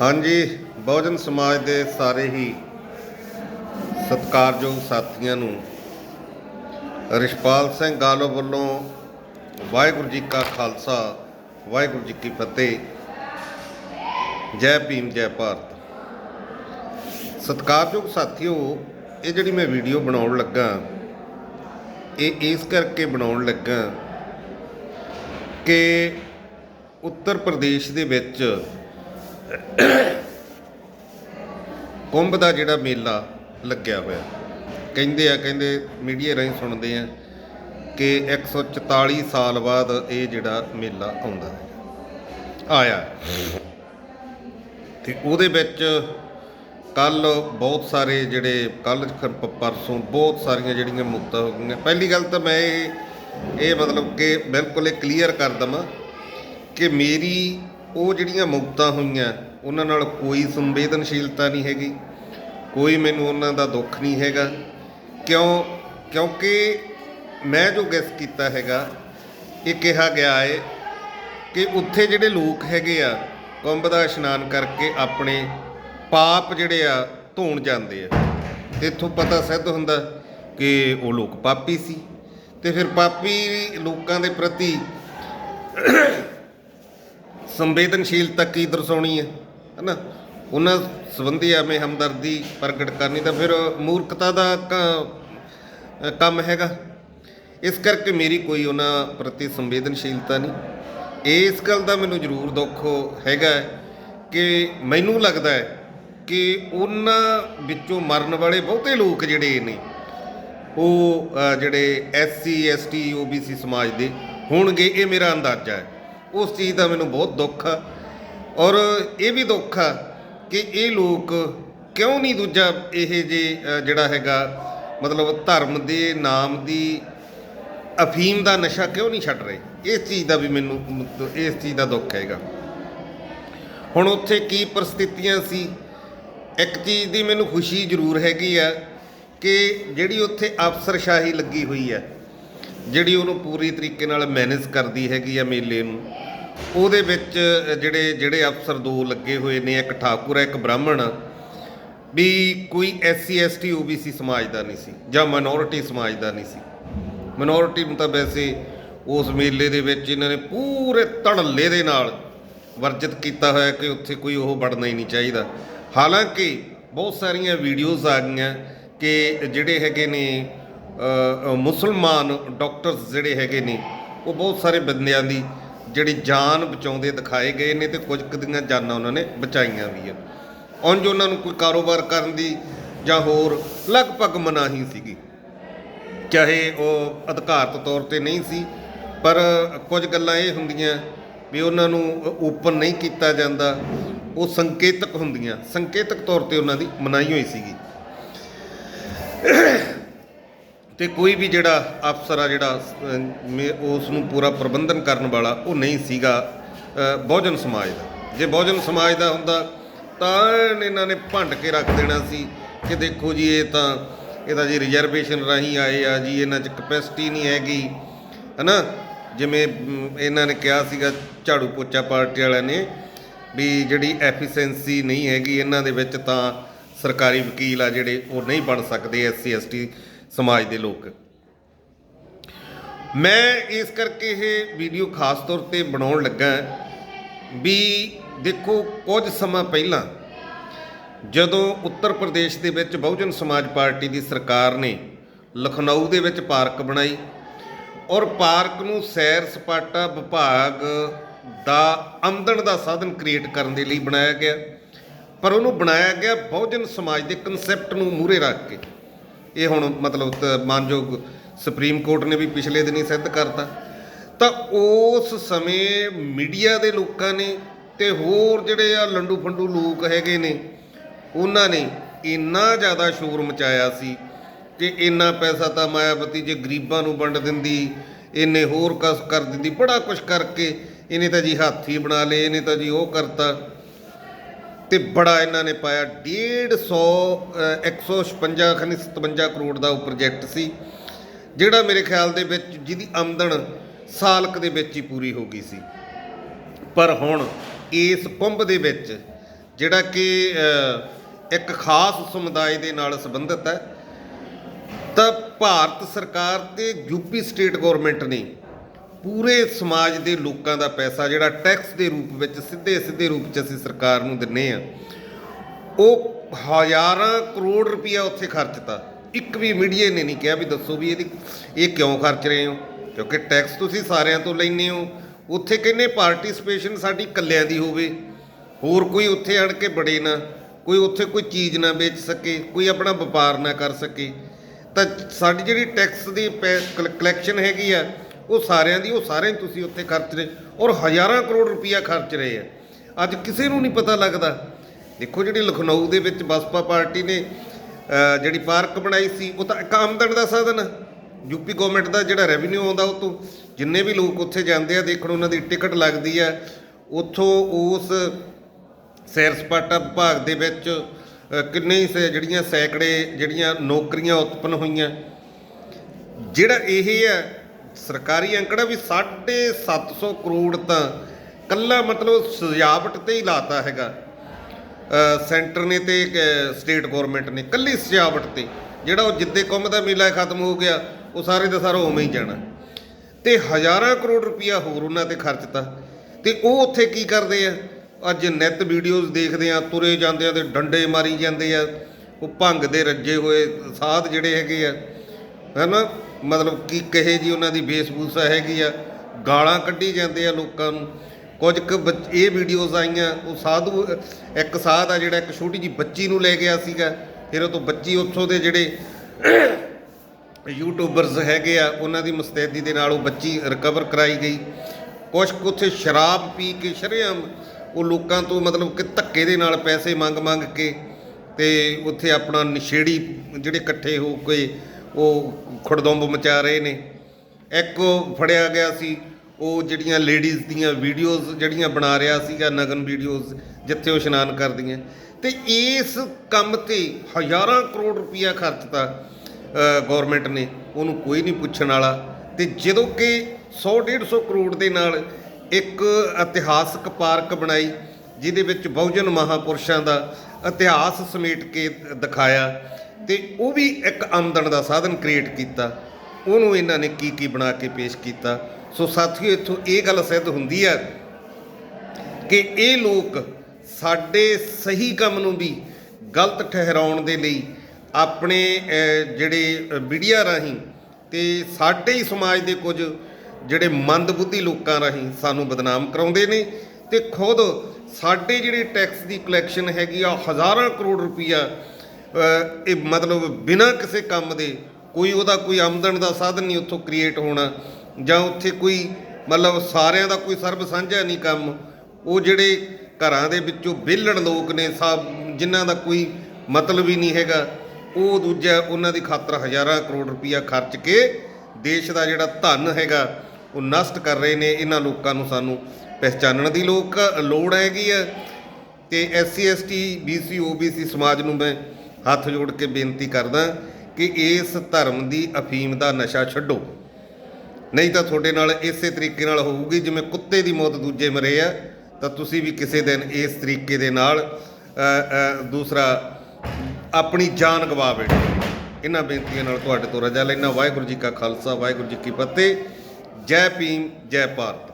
ਹਾਂਜੀ, ਬਹੁਜਨ ਸਮਾਜ ਦੇ ਸਾਰੇ ਹੀ ਸਤਿਕਾਰਯੋਗ ਸਾਥੀਆਂ ਨੂੰ ਰਿਸ਼ਪਾਲ ਸਿੰਘ ਗਾਲੋ ਵੱਲੋਂ ਵਾਹਿਗੁਰੂ ਜੀ ਕਾ ਖਾਲਸਾ, ਵਾਹਿਗੁਰੂ ਜੀ ਕੀ ਫਤਿਹ। ਜੈ ਭੀਮ, ਜੈ ਭਾਰਤ। ਸਤਿਕਾਰਯੋਗ ਸਾਥੀਓ, ਇਹ ਜਿਹੜੀ ਮੈਂ ਵੀਡੀਓ ਬਣਾਉਣ ਲੱਗਾ, ਇਹ ਇਸ ਕਰਕੇ ਬਣਾਉਣ ਲੱਗਾ ਕਿ ਉੱਤਰ ਪ੍ਰਦੇਸ਼ ਦੇ ਵਿੱਚ ਕੁੰਭ ਦਾ ਜਿਹੜਾ ਮੇਲਾ ਲੱਗਿਆ ਹੋਇਆ, ਕਹਿੰਦੇ ਆ, ਕਹਿੰਦੇ ਮੀਡੀਆ ਰਾਹੀਂ ਸੁਣਦੇ ਆ ਕਿ 144 ਸਾਲ ਬਾਅਦ ਇਹ ਜਿਹੜਾ ਮੇਲਾ ਆਉਂਦਾ ਹੈ, ਆਇਆ ਤੇ ਉਹਦੇ ਵਿੱਚ ਕੱਲ ਬਹੁਤ ਸਾਰੇ ਜਿਹੜੇ ਕੱਲ ਪਰਸੋਂ ਬਹੁਤ ਸਾਰੀਆਂ ਜਿਹੜੀਆਂ ਮੁਕਤਾ ਹੋ ਗਈਆਂ। ਪਹਿਲੀ ਗੱਲ ਤਾਂ ਮੈਂ ਇਹ ਇਹ ਮਤਲਬ ਕਿ ਬਿਲਕੁਲ ਇਹ ਕਲੀਅਰ ਕਰ ਦਵਾਂ ਕਿ ਮੇਰੀ ਉਹ ਜਿਹੜੀਆਂ ਮੁਕਤਾਂ ਹੋਈਆਂ ਉਹਨਾਂ ਨਾਲ ਕੋਈ ਸੰਵੇਦਨਸ਼ੀਲਤਾ ਨਹੀਂ ਹੈਗੀ, ਕੋਈ ਮੈਨੂੰ ਉਹਨਾਂ ਦਾ ਦੁੱਖ ਨਹੀਂ ਹੈਗਾ। ਕਿਉਂ, ਕਿਉਂਕਿ ਮੈਂ ਜੋ ਗੈਸ ਕੀਤਾ ਹੈਗਾ, ਇਹ ਕਿਹਾ ਗਿਆ ਹੈ ਕਿ ਉੱਥੇ ਜਿਹੜੇ ਲੋਕ ਹੈਗੇ ਆ ਕੁੰਭ ਦਾ ਇਸ਼ਨਾਨ ਕਰਕੇ ਆਪਣੇ ਪਾਪ ਜਿਹੜੇ ਆ, ਧੋਣ ਜਾਂਦੇ ਆ। ਤੇ ਇੱਥੋਂ ਪਤਾ ਸਿੱਧ ਹੁੰਦਾ ਕਿ ਉਹ ਲੋਕ ਪਾਪੀ ਸੀ। ਤੇ ਫਿਰ ਪਾਪੀ ਲੋਕਾਂ ਦੇ ਪ੍ਰਤੀ ਸੰਵੇਦਨਸ਼ੀਲਤਾ ਕੀ ਦਰਸਾਉਣੀ ਹੈ? ਹੈ ਨਾ ਉਹਨਾਂ ਸੰਬੰਧੀ ਐਵੇਂ ਹਮਦਰਦੀ ਪ੍ਰਗਟ ਕਰਨੀ ਤਾਂ ਫਿਰ ਮੂਰਖਤਾ ਦਾ ਕ- ਕੰਮ ਹੈਗਾ। ਇਸ ਕਰਕੇ ਮੇਰੀ ਕੋਈ ਉਹਨਾਂ ਪ੍ਰਤੀ ਸੰਵੇਦਨਸ਼ੀਲਤਾ ਨਹੀਂ। ਇਸ ਗੱਲ ਦਾ ਮੈਨੂੰ ਜ਼ਰੂਰ ਦੁੱਖ ਹੈਗਾ ਕਿ ਮੈਨੂੰ ਲੱਗਦਾ ਹੈ ਕਿ ਉਹਨਾਂ ਵਿੱਚੋਂ ਮਰਨ ਵਾਲੇ ਬਹੁਤੇ ਲੋਕ ਜਿਹੜੇ ਨੇ ਉਹ ਅ, ਜਿਹੜੇ ਐਸਸੀ ਐਸਟੀ ਓਬੀਸੀ ਸਮਾਜ ਦੇ ਹੋਣਗੇ ਇਹ ਮੇਰਾ ਅੰਦਾਜ਼ਾ ਹੈ। ਉਸ ਚੀਜ਼ ਦਾ ਮੈਨੂੰ ਬਹੁਤ ਦੁੱਖ ਆ। ਔਰ ਇਹ ਵੀ ਦੁੱਖ ਆ ਕਿ ਇਹ ਲੋਕ ਕਿਉਂ ਨਹੀਂ ਦੂਜਾ ਇਹ ਜੇ ਜਿਹੜਾ ਹੈਗਾ, ਮਤਲਬ ਧਰਮ ਦੇ ਨਾਮ ਦੀ ਅਫੀਮ ਦਾ ਨਸ਼ਾ ਕਿਉਂ ਨਹੀਂ ਛੱਡ ਰਹੇ? ਇਸ ਚੀਜ਼ ਦਾ ਵੀ ਮੈਨੂੰ ਇਸ ਚੀਜ਼ ਦਾ ਦੁੱਖ ਹੈਗਾ। ਹੁਣ ਉੱਥੇ ਕੀ ਪਰਿਸਥਿਤੀਆਂ ਸੀ? ਇੱਕ ਚੀਜ਼ ਦੀ ਮੈਨੂੰ ਖੁਸ਼ੀ ਜ਼ਰੂਰ ਹੈਗੀ ਆ ਕਿ ਜਿਹੜੀ ਉੱਥੇ ਅਫਸਰਸ਼ਾਹੀ ਲੱਗੀ ਹੋਈ ਆ, ਜਿਹੜੀ ਉਹਨੂੰ ਪੂਰੀ ਤਰੀਕੇ ਨਾਲ ਮੈਨੇਜ ਕਰਦੀ ਹੈਗੀ ਆ ਮੇਲੇ ਨੂੰ ਉਹਦੇ ਵਿੱਚ ਜਿਹੜੇ ਜਿਹੜੇ ਅਫਸਰ ਦੋ ਲੱਗੇ ਹੋਏ ਨੇ, ਇੱਕ ਠਾਕੁਰ ਹੈ, ਇੱਕ ਬ੍ਰਾਹਮਣ। ਵੀ ਕੋਈ ਐਸਸੀ, ਐਸਟੀ, ਓਬੀਸੀ ਸਮਾਜ ਦਾ ਨਹੀਂ ਸੀ ਜਾਂ ਮਾਈਨੋਰਿਟੀ ਸਮਾਜ ਦਾ ਨਹੀਂ ਸੀ। ਮਿਨੋਰਿਟੀ ਨੂੰ ਤਾਂ ਵੈਸੇ ਉਸ ਮੇਲੇ ਦੇ ਵਿੱਚ ਇਹਨਾਂ ਨੇ ਪੂਰੇ ਧੜੱਲੇ ਦੇ ਨਾਲ ਵਰਜਿਤ ਕੀਤਾ ਹੋਇਆ ਕਿ ਉੱਥੇ ਕੋਈ ਉਹ ਵੜਨਾ ਹੀ ਨਹੀਂ ਚਾਹੀਦਾ। ਹਾਲਾਂਕਿ ਬਹੁਤ ਸਾਰੀਆਂ ਵੀਡੀਓਜ਼ ਆ ਗਈਆਂ ਕਿ ਜਿਹੜੇ ਹੈਗੇ ਨੇ ਮੁਸਲਮਾਨ ਡਾਕਟਰਸ ਜਿਹੜੇ ਹੈਗੇ ਨੇ, ਉਹ ਬਹੁਤ ਸਾਰੇ ਬੰਦਿਆਂ ਦੀ ਜਿਹੜੀ ਜਾਨ ਬਚਾਉਂਦੇ ਦਿਖਾਏ ਗਏ ਨੇ ਤੇ ਕੁਝ ਕੁ ਦੀਆਂ ਜਾਨਾਂ ਉਹਨਾਂ ਨੇ ਬਚਾਈਆਂ ਵੀ ਆ। ਉਂਝ ਉਹਨਾਂ ਨੂੰ ਕੋਈ ਕਾਰੋਬਾਰ ਕਰਨ ਦੀ ਜਾਂ ਹੋਰ ਲਗਭਗ ਮਨਾਹੀ ਸੀਗੀ। ਚਾਹੇ ਉਹ ਅਧਿਕਾਰਤ ਤੌਰ ਤੇ ਨਹੀਂ ਸੀ, ਪਰ ਕੁਝ ਗੱਲਾਂ ਇਹ ਹੁੰਦੀਆਂ ਵੀ ਉਹਨਾਂ ਨੂੰ ਓਪਨ ਨਹੀਂ ਕੀਤਾ ਜਾਂਦਾ। ਉਹ ਸੰਕੇਤਕ ਹੁੰਦੀਆਂ। ਸੰਕੇਤਕ ਤੌਰ ਤੇ ਉਹਨਾਂ ਦੀ ਮਨਾਹੀ ਹੋਈ ਸੀਗੀ। ਤੇ ਕੋਈ ਵੀ ਜਿਹੜਾ ਅਫਸਰ ਆ, ਜਿਹੜਾ ਉਸ ਨੂੰ ਪੂਰਾ ਪ੍ਰਬੰਧਨ ਕਰਨ ਵਾਲਾ ਉਹ ਨਹੀਂ ਸੀਗਾ ਬਹੁਜਨ ਸਮਾਜ ਦਾ। ਜੇ ਬਹੁਜਨ ਸਮਾਜ ਦਾ ਹੁੰਦਾ, ਤਾਂ ਇਹਨਾਂ ਨੇ ਭੰਡ ਕੇ ਰੱਖ ਦੇਣਾ ਸੀ ਕਿ ਦੇਖੋ ਜੀ, ਇਹ ਤਾਂ ਇਹਦਾ ਜੀ ਰਿਜ਼ਰਵੇਸ਼ਨ ਰਾਹੀਂ ਆਏ ਆ ਜੀ, ਇਹਨਾਂ 'ਚ ਕਪੈਸਿਟੀ ਨਹੀਂ ਹੈਗੀ, ਹਨਾ? ਜਿਵੇਂ ਇਹਨਾਂ ਨੇ ਕਿਹਾ ਸੀਗਾ, ਝਾੜੂ ਪੋਚਾ ਪਾਰਟੀ ਵਾਲਿਆਂ ਨੇ ਵੀ ਜਿਹੜੀ ਐਫੀਸ਼ੀਐਂਸੀ ਨਹੀਂ ਹੈਗੀ, ਇਹਨਾਂ ਦੇ ਵਿੱਚ ਤਾਂ ਸਰਕਾਰੀ ਵਕੀਲ ਆ ਜਿਹੜੇ, ਉਹ ਨਹੀਂ ਬਣ ਸਕਦੇ, ਐਸਸੀ, ਐਸਟੀ ਸਮਾਜ ਦੇ ਲੋਕ। ਮੈਂ ਇਸ ਕਰਕੇ ਇਹ ਵੀਡੀਓ ਖਾਸ ਤੌਰ ਤੇ ਬਣਾਉਣ ਲੱਗਾ ਵੀ ਦੇਖੋ, ਕੁਝ ਸਮਾਂ ਪਹਿਲਾਂ ਜਦੋਂ ਉੱਤਰ ਪ੍ਰਦੇਸ਼ ਦੇ ਵਿੱਚ ਬਹੁਜਨ ਸਮਾਜ ਪਾਰਟੀ ਦੀ ਸਰਕਾਰ ਨੇ ਲਖਨਊ ਦੇ ਵਿੱਚ ਪਾਰਕ ਬਣਾਈ ਔਰ ਪਾਰਕ ਨੂੰ ਸੈਰ ਸਪਾਟਾ ਵਿਭਾਗ ਦਾ ਆਮਦਨ ਦਾ ਸਾਧਨ ਕ੍ਰੀਏਟ ਕਰਨ ਦੇ ਲਈ ਬਣਾਇਆ ਗਿਆ। ਪਰ ਉਹਨੂੰ ਬਣਾਇਆ ਗਿਆ ਬਹੁਜਨ ਸਮਾਜ ਦੇ ਕਨਸੈਪਟ ਨੂੰ ਮੂਹਰੇ ਰੱਖ ਕੇ। ਇਹ ਹੁਣ ਮਤਲਬ ਮਾਨਯੋਗ ਸੁਪਰੀਮ ਕੋਰਟ ਨੇ ਵੀ ਪਿਛਲੇ ਦਿਨੀ ਸਿੱਧ ਕਰਤਾ। ਤਾਂ ਉਸ ਸਮੇਂ ਮੀਡੀਆ ਦੇ ਲੋਕਾਂ ਨੇ ਤੇ ਹੋਰ ਜਿਹੜੇ ਆ ਲੰਡੂ ਫੰਡੂ ਲੋਕ ਹੈਗੇ ਨੇ, ਉਹਨਾਂ ਨੇ ਇੰਨਾ ਜ਼ਿਆਦਾ ਸ਼ੋਰ ਮਚਾਇਆ ਸੀ ਕਿ ਇੰਨਾ ਪੈਸਾ ਤਾਂ ਮਾਇਆਵਤੀ ਜੇ ਗਰੀਬਾਂ ਨੂੰ ਵੰਡ ਦਿੰਦੀ ਇਹਨੇ ਹੋਰ ਕਸ ਕਰ ਦਿੰਦੀ, ਬੜਾ ਕੁਝ ਕਰਕੇ ਇਹਨੇ ਤਾਂ ਜੀ ਹਾਥੀ ਬਣਾ ਲਏ, ਇਹਨੇ ਤਾਂ ਜੀ ਉਹ ਕਰਤਾ। ਤੇ ਬੜਾ ਇਹਨਾਂ ਨੇ ਪਾਇਆ। 150 156 ਖਨੀ 57 ਕਰੋੜ ਦਾ ਉਹ ਪ੍ਰੋਜੈਕਟ ਸੀ। ਜਿਹੜਾ ਮੇਰੇ ਖਿਆਲ ਦੇ ਵਿੱਚ ਜਿਹਦੀ ਆਮਦਨ ਸਾਲਕ ਦੇ ਵਿੱਚ ਹੀ ਪੂਰੀ ਹੋ ਗਈ ਸੀ। ਪਰ ਹੁਣ ਇਸ ਕੁੰਭ ਦੇ ਵਿੱਚ ਜਿਹੜਾ ਕਿ ਇੱਕ ਖਾਸ ਸਮੁਦਾਇ ਦੇ ਨਾਲ ਸੰਬੰਧਿਤ ਹੈ, ਤਾਂ ਭਾਰਤ ਸਰਕਾਰ ਤੇ ਯੂਪੀ ਸਟੇਟ ਗਵਰਨਮੈਂਟ ਨੇ ਪੂਰੇ ਸਮਾਜ ਦੇ ਲੋਕਾਂ ਦਾ ਪੈਸਾ ਜਿਹੜਾ ਟੈਕਸ ਦੇ ਰੂਪ ਵਿੱਚ, ਸਿੱਧੇ ਸਿੱਧੇ ਰੂਪ 'ਚ ਅਸੀਂ ਸਰਕਾਰ ਨੂੰ ਦਿੰਨੇ ਆ, ਉਹ ਹਜ਼ਾਰਾਂ ਕਰੋੜ ਰੁਪਇਆ ਉੱਥੇ ਖਰਚਤਾ ਇੱਕ ਵੀ ਮੀਡੀਆ ਨੇ ਨਹੀਂ ਕਿਹਾ ਵੀ ਦੱਸੋ ਵੀ ਇਹਦੀ ਇਹ ਕਿਉਂ ਖਰਚ ਰਹੇ ਹੋ? ਕਿਉਂਕਿ ਟੈਕਸ ਤੁਸੀਂ ਸਾਰਿਆਂ ਤੋਂ ਲੈਂਦੇ ਹੋ। ਉੱਥੇ ਕਹਿੰਦੇ ਪਾਰਟਿਸਿਪੇਸ਼ਨ ਸਾਡੀ ਕੱਲਿਆਂ ਦੀ ਹੋਵੇ। ਹੋਰ ਕੋਈ ਉੱਥੇ ਆਣ ਕੇ ਬੜੇ ਨਾ, ਕੋਈ ਉੱਥੇ ਕੋਈ ਚੀਜ਼ ਨਾ ਵੇਚ ਸਕੇ, ਕੋਈ ਆਪਣਾ ਵਪਾਰ ਨਾ ਕਰ ਸਕੇ। ਤਾਂ ਸਾਡੀ ਜਿਹੜੀ ਟੈਕਸ ਦੀ ਕਲੈਕਸ਼ਨ ਹੈਗੀ ਆ ਉਹ ਸਾਰਿਆਂ ਦੀ, ਉਹ ਸਾਰੇ ਤੁਸੀਂ ਉੱਥੇ ਖਰਚ ਰਹੇ ਔਰ ਹਜ਼ਾਰਾਂ ਕਰੋੜ ਰੁਪਈਆ ਖਰਚ ਰਹੇ ਆ। ਅੱਜ ਕਿਸੇ ਨੂੰ ਨਹੀਂ ਪਤਾ ਲੱਗਦਾ। ਦੇਖੋ ਜਿਹੜੀ ਲਖਨਊ ਦੇ ਵਿੱਚ ਬਸਪਾ ਪਾਰਟੀ ਨੇ ਜਿਹੜੀ ਪਾਰਕ ਬਣਾਈ ਸੀ, ਉਹ ਤਾਂ ਇੱਕ ਆਮਦਨ ਦਾ ਸਾਧਨ ਆ। ਯੂਪੀ ਗਵਰਨਮੈਂਟ ਦਾ ਜਿਹੜਾ ਰੈਵਨਿਊ ਆਉਂਦਾ ਉਹ ਤੋਂ, ਜਿੰਨੇ ਵੀ ਲੋਕ ਉੱਥੇ ਜਾਂਦੇ ਆ, ਦੇਖਣ ਉਹਨਾਂ ਦੀ ਟਿਕਟ ਲੱਗਦੀ ਆ। ਉੱਥੋਂ ਉਸ ਸੈਰ ਸਪਾਟਾ ਵਿਭਾਗ ਦੇ ਵਿੱਚ ਕਿੰਨੇ ਹੀ ਸੇ, ਜਿਹੜੀਆਂ ਸੈਂਕੜੇ, ਜਿਹੜੀਆਂ ਨੌਕਰੀਆਂ ਉਤਪੰਨ ਹੋਈਆਂ। ਜਿਹੜਾ ਇਹ ਹੈ ਸਰਕਾਰੀ ਅੰਕੜਾ ਵੀ 750 ਕਰੋੜ ਤਾਂ ਕੱਲਾ ਮਤਲਬ ਸਜਾਵਟ ਤੇ ਹੀ ਲਾਤਾ ਹੈਗਾ। ਸੈਂਟਰ ਨੇ ਤੇ ਅ, ਸਟੇਟ ਗਵਰਨਮੈਂਟ ਨੇ ਕੱਲੀ ਸਜਾਵਟ ਤੇ ਜਿਹੜਾ ਉਹ ਜਿੱਦੇ ਕੁੰਭ ਦਾ ਮੇਲਾ ਖਤਮ ਹੋ ਗਿਆ ਉਹ ਸਾਰੇ ਦਾ ਸਾਰਾ ਉਵੇਂ ਹੀ ਜਾਣਾ। ਤੇ ਹਜ਼ਾਰਾਂ ਕਰੋੜ ਰੁਪਇਆ ਹੋਰ ਉਹਨਾਂ ਤੇ ਖਰਚਤਾ ਤੇ। ਉਹ ਉੱਥੇ ਕੀ ਕਰਦੇ ਆ? ਅੱਜ ਨੈਟ ਵੀਡੀਓਜ਼ ਦੇਖਦੇ ਆ ਤੁਰੇ ਜਾਂਦੇ ਆ ਤੇ ਡੰਡੇ ਮਾਰੀ ਜਾਂਦੇ ਆ ਉਹ ਭੰਗ ਦੇ ਰੱਜੇ ਹੋਏ ਸਾਧ ਜਿਹੜੇ ਹੈਗੇ ਆ। ਹੈਨਾ? ਮਤਲਬ ਕੀ ਕਹੇ ਜੀ ਉਹਨਾਂ ਦੀ ਵੇਸ਼ਭੂਸ਼ਾ ਹੈਗੀ ਆ, ਗਾਲਾਂ ਕੱਢੀ ਜਾਂਦੇ ਆ ਲੋਕਾਂ ਨੂੰ। ਕੁਝ ਕੁ ਬੱਚ- ਇਹ ਵੀਡੀਓਜ਼ ਆਈਆਂ, ਉਹ ਸਾਧੂ, ਇੱਕ ਸਾਧ ਆ ਜਿਹੜਾ ਇੱਕ ਛੋਟੀ ਜੀ ਬੱਚੀ ਨੂੰ ਲੈ ਗਿਆ ਸੀਗਾ, ਫਿਰ ਉਹ ਤੋਂ ਬੱਚੀ ਉੱਥੋਂ ਦੇ ਜਿਹੜੇ ਯੂਟਿਊਬਰਸ ਹੈਗੇ ਆ, ਉਹਨਾਂ ਦੀ ਮੁਸਤੈਦੀ ਦੇ ਨਾਲ ਉਹ ਬੱਚੀ ਰਿਕਵਰ ਕਰਾਈ ਗਈ। ਕੁਛ ਕੁ ਉੱਥੇ ਸ਼ਰਾਬ ਪੀ ਕੇ ਸ਼ਰੇਆਮ ਉਹ ਲੋਕਾਂ ਤੋਂ ਮਤਲਬ ਕਿ ਧੱਕੇ ਦੇ ਨਾਲ ਪੈਸੇ ਮੰਗ ਮੰਗ ਕੇ ਤੇ ਉੱਥੇ ਆਪਣਾ ਨਸ਼ੇੜੀ ਜਿਹੜੇ ਇਕੱਠੇ ਹੋ ਕੇ ਉਹ ਖੜਦੰਬ ਮਚਾ ਰਹੇ ਨੇ। ਇੱਕ ਫੜਿਆ ਗਿਆ ਸੀ, ਉਹ ਜਿਹੜੀਆਂ ਲੇਡੀਜ਼ ਦੀਆਂ ਵੀਡੀਓਜ਼ ਜਿਹੜੀਆਂ ਬਣਾ ਰਿਹਾ ਸੀਗਾ, ਨਗਨ ਵੀਡੀਓਜ਼ ਜਿੱਥੇ ਉਹ ਇਸ਼ਨਾਨ ਕਰਦੀਆਂ। ਤੇ ਇਸ ਕੰਮ ਤੇ ਹਜ਼ਾਰਾਂ ਕਰੋੜ ਰੁਪਇਆ ਖਰਚਤਾ ਗਵਰਨਮੈਂਟ ਨੇ। ਉਹਨੂੰ ਕੋਈ ਨਹੀਂ ਪੁੱਛਣ ਵਾਲਾ। ਤੇ ਜਦੋਂ ਕਿ 100 150 ਕਰੋੜ ਦੇ ਨਾਲ ਇੱਕ ਇਤਿਹਾਸਕ ਪਾਰਕ ਬਣਾਈ, ਜਿਹਦੇ ਵਿੱਚ ਬਹੁਜਨ ਮਹਾਪੁਰਸ਼ਾਂ ਦਾ ਇਤਿਹਾਸ ਸਮੇਟ ਕੇ ਦਿਖਾਇਆ ਤੇ ਉਹ ਵੀ ਇੱਕ ਆਮਦਨ ਦਾ ਸਾਧਨ ਕ੍ਰੀਏਟ ਕੀਤਾ। ਉਹਨੂੰ ਇਹਨਾਂ ਨੇ ਕੀ ਕੀ ਬਣਾ ਕੇ ਪੇਸ਼ ਕੀਤਾ। ਸੋ ਸਾਥੀਓ, ਇੱਥੋਂ ਇਹ ਗੱਲ ਸਿੱਧ ਹੁੰਦੀ ਹੈ ਕਿ ਇਹ ਲੋਕ ਸਾਡੇ ਸਹੀ ਕੰਮ ਨੂੰ ਵੀ ਗਲਤ ਠਹਿਰਾਉਣ ਦੇ ਲਈ ਆਪਣੇ ਜਿਹੜੇ ਮੀਡੀਆ ਰਾਹੀਂ ਤੇ ਸਾਡੇ ਹੀ ਸਮਾਜ ਦੇ ਕੁਝ ਜਿਹੜੇ ਮੰਦਬੁੱਧੀ ਲੋਕਾਂ ਰਾਹੀਂ ਸਾਨੂੰ ਬਦਨਾਮ ਕਰਾਉਂਦੇ ਨੇ ਤੇ ਖੁਦ ਸਾਡੇ ਜਿਹੜੇ ਟੈਕਸ ਦੀ ਕਲੈਕਸ਼ਨ ਹੈਗੀ ਆ, ਹਜ਼ਾਰਾਂ ਕਰੋੜ ਰੁਪਈਆ ਇਹ ਮਤਲਬ ਬਿਨਾਂ ਕਿਸੇ ਕੰਮ ਦੇ ਕੋਈ ਉਹਦਾ ਕੋਈ ਆਮਦਨ ਦਾ ਸਾਧਨ ਨਹੀਂ ਉੱਥੋਂ ਕ੍ਰੀਏਟ ਹੋਣਾ, ਜਾਂ ਉੱਥੇ ਕੋਈ ਮਤਲਬ ਸਾਰਿਆਂ ਦਾ ਕੋਈ ਸਰਬ ਸਾਂਝਾ ਨਹੀਂ ਕੰਮ, ਉਹ ਜਿਹੜੇ ਘਰਾਂ ਦੇ ਵਿੱਚੋਂ ਵਿਹਲੜ ਲੋਕ ਨੇ, ਸਭ ਜਿਨ੍ਹਾਂ ਦਾ ਕੋਈ ਮਤਲਬ ਹੀ ਨਹੀਂ ਹੈਗਾ, ਉਹ ਦੂਜਾ ਉਹਨਾਂ ਦੀ ਖਾਤਰ ਹਜ਼ਾਰਾਂ ਕਰੋੜ ਰੁਪਈਆ ਖਰਚ ਕੇ ਦੇਸ਼ ਦਾ ਜਿਹੜਾ ਧਨ ਹੈਗਾ, ਉਹ ਨਸ਼ਟ ਕਰ ਰਹੇ ਨੇ ਇਹਨਾਂ ਲੋਕਾਂ ਨੂੰ ਸਾਨੂੰ। ਪਹਿਚਾਨਣ ਦੀ ਲੋਕ ਲੋੜ ਹੈਗੀ ਆ ਤੇ ਐਸਸੀ ਐਸਟੀ ਬੀਸੀ ਓਬੀਸੀ ਸਮਾਜ ਨੂੰ ਮੈਂ ਹੱਥ ਜੋੜ ਕੇ ਬੇਨਤੀ ਕਰਦਾ ਕਿ ਇਸ ਧਰਮ ਦੀ ਅਫੀਮ ਦਾ ਨਸ਼ਾ ਛੱਡੋ। ਨਹੀਂ ਤਾਂ ਤੁਹਾਡੇ ਨਾਲ ਇਸੇ ਤਰੀਕੇ ਨਾਲ ਹੋਊਗੀ, ਜਿਵੇਂ ਕੁੱਤੇ ਦੀ ਮੌਤ ਦੂਜੇ ਮਰੇ ਆ, ਤਾਂ ਤੁਸੀਂ ਵੀ ਕਿਸੇ ਦਿਨ ਇਸ ਤਰੀਕੇ ਦੇ ਨਾਲ ਦੂਸਰਾ ਆਪਣੀ ਜਾਨ ਗਵਾ ਬੈਠੋ। ਇਹਨਾਂ ਬੇਨਤੀਆਂ ਨਾਲ ਤੁਹਾਡੇ ਤੋਂ ਰਜਾ ਲੈਣਾ ਵਾਹਿਗੁਰੂ ਜੀ ਕਾ ਖਾਲਸਾ, ਵਾਹਿਗੁਰੂ ਜੀ ਕੀ ਫਤਿਹ। ਜੈ ਭੀਮ, ਜੈ ਭਾਰਤ।